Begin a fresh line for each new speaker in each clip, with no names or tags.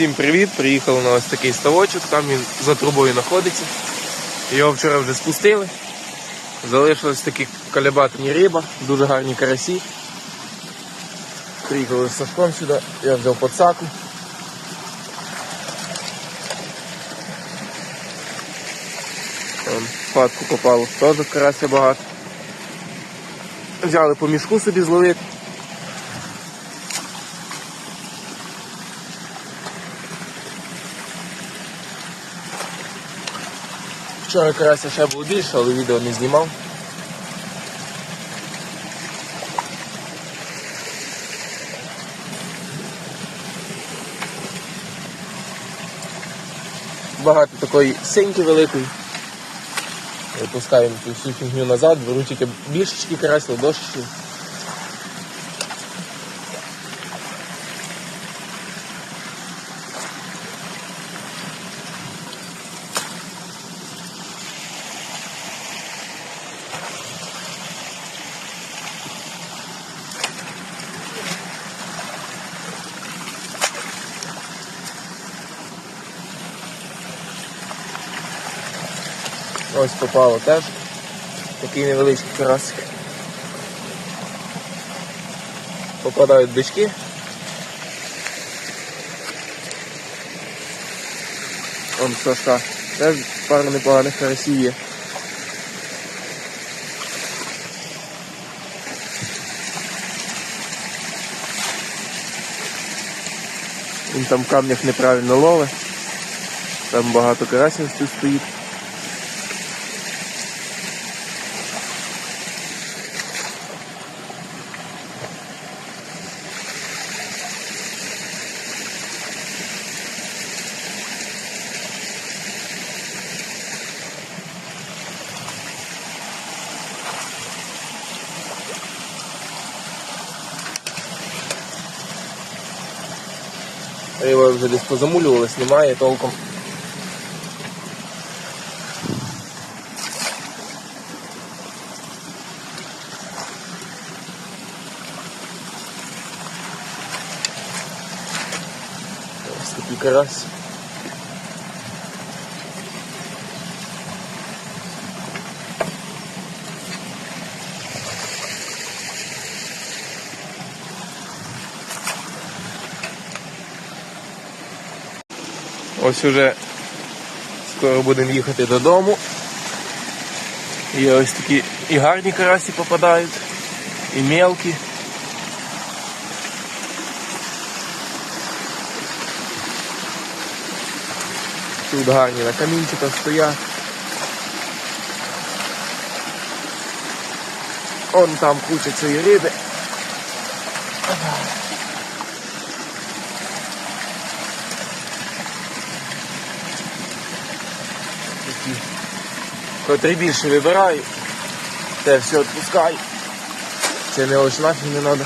Всім привіт! Приїхали на ось такий ставочок, там він за трубою знаходиться. Його вчора вже спустили. Залишилось такі калябатні риба, дуже гарні карасі. Приїхали з Сашком сюди, я взяв подсаку. Патку попало, теж карася багато. Взяли по мішку собі зловити. Вчора карася ще було більше, але відео не знімав. Багато такої синьки великої. Випускаємо цю всю фігню назад, беру тільки більшечки карась, ладошечки. Ось попало теж. Такий невеличкий карасик. Попадають бички. Он Сашка. Теж пару непоганих карасів є. Він там в камнях неправильно ловить. Там багато карасів тут стоїть. Риба вже десь позамулювалась, немає толком. Ось такий карась. Ось уже скоро будемо їхати додому. І ось такі і гарні карасі попадають, і мелкі. Тут гарні на камінчиках стоять. Он там куча цієї риби. такі, котрі більше вибираю, те все відпускаю. Це не ось нафіг не треба.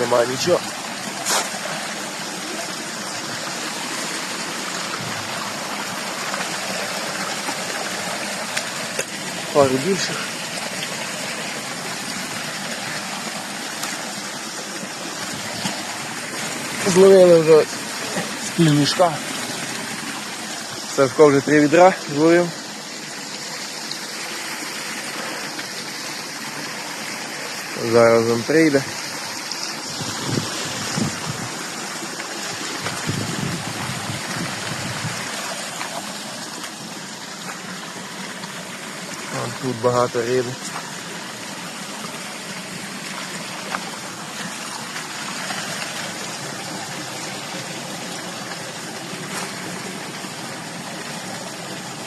Нема нічого. Пару більших. Зловили вже з півмішка. Сашко вже три відра зловив. Зараз він прийде. Тут багато риби.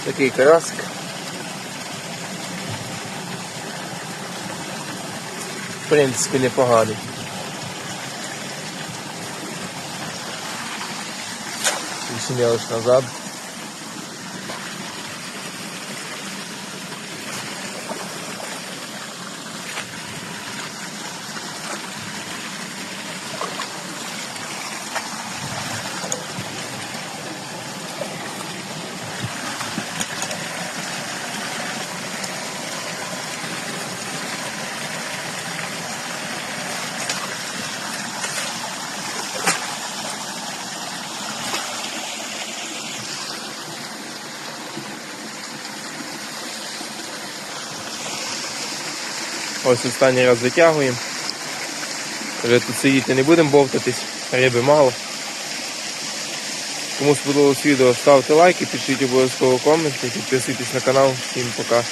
Такий карасик. В принципі, непоганий. Вісім'я лиш назад. Ось останній раз витягуємо. Вже тут сидіти не будемо бовтатись, риби мало. Кому сподобалось відео, ставте лайки, пишіть обов'язково коменти, підписуйтесь на канал. Всім пока.